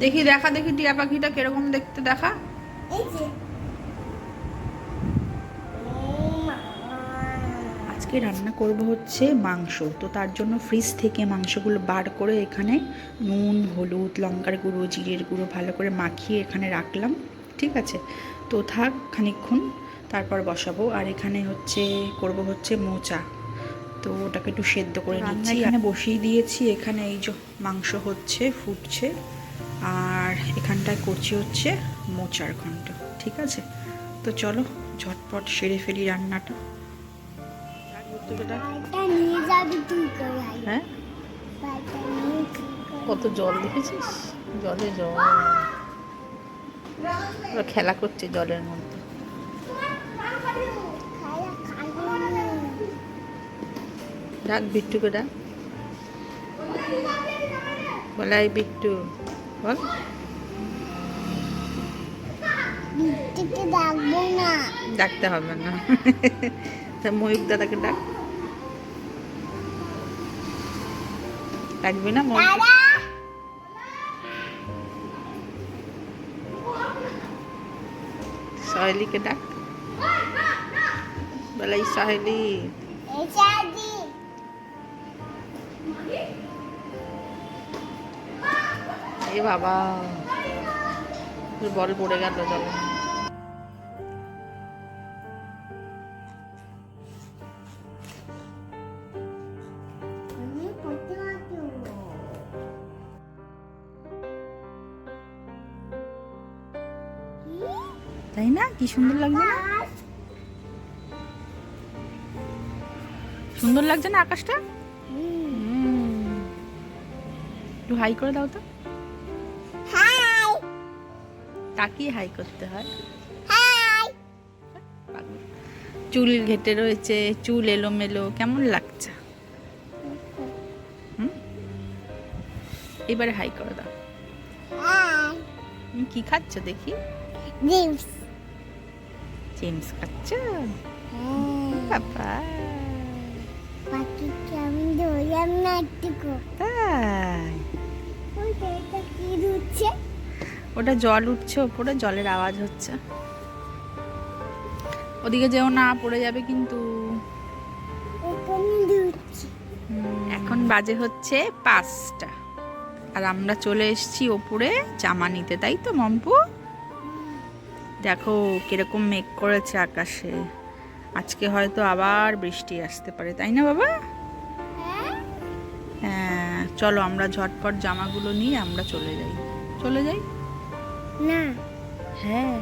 দেখি দেখা, দেখি টিয়া পাখিটা কীরকম দেখতে, দেখা। আজকে রান্না করব হচ্ছে মাংস। তো তার জন্য ফ্রিজ থেকে মাংসগুলো বার করে এখানে নুন, হলুদ, লঙ্কার গুঁড়ো, জিরের গুঁড়ো ভালো করে মাখিয়ে এখানে রাখলাম। ঠিক আছে? তো থাক খানিকক্ষণ তারপর বসাবো। আর এখানে হচ্ছে করব হচ্ছে মোচা। তো ওটাকে একটু সেদ্ধ করে নিচ্ছি। এখানে বসিয়ে দিয়েছি। এখানে এই যে মাংস হচ্ছে ফুটছে। আর এখানটায় করছি হচ্ছে মোচার ঘন্ট। ঠিক আছে? তো চলো ঝটপট সেরে ফেলি রান্নাটা। হ্যাঁ? কত জল দেখেছিস? জলে জল। খেলা করছে জলের মধ্যে। ডাক বিট্টুকে ডাক। বলাই বিট্টু বল। বিট্টুকে ডাকবো না। ডাকতে হবে না। তা ময়ূক দাদাকে ডাক। ডাকবি না ময়ূক সহেলিকে ডাক। বলাই সহেলি এ বাবা বল পড়ে গেল জলে তাই না? কি সুন্দর লাগছে না? সুন্দর লাগছে না আকাশটা? একটু হাই করে দাও তো। তাকিয়ে হাই করতে হয়। চুল ঘেটে রয়েছে চুল এলোমেলো কেমন লাগছে? হুম। এবারে হাই করে দাও। কি খাচ্ছ দেখি? জিমস খাচ্ছ বাবা পাখিকে আমি ধরলাম না একটুকু তাই। ওই এটা কি দিচ্ছে ওটা জল উঠছে ওপরে জলের আওয়াজ হচ্ছে। ওদিকে যেও না পড়ে যাবে কিন্তু। এখন বাজে হচ্ছে পাঁচটা। আর আমরা চলে এসেছি ওপরে জামা নিতে তাই তো মম্পু? দেখো কীরকম মেঘ করেছে আকাশে। আজকে হয়তো আবার বৃষ্টি আসতে পারে তাই না বাবা? হ্যাঁ চলো আমরা ঝটপট জামাগুলো নিয়ে আমরা চলে যাই। চলে যাই? না। হ্যাঁ।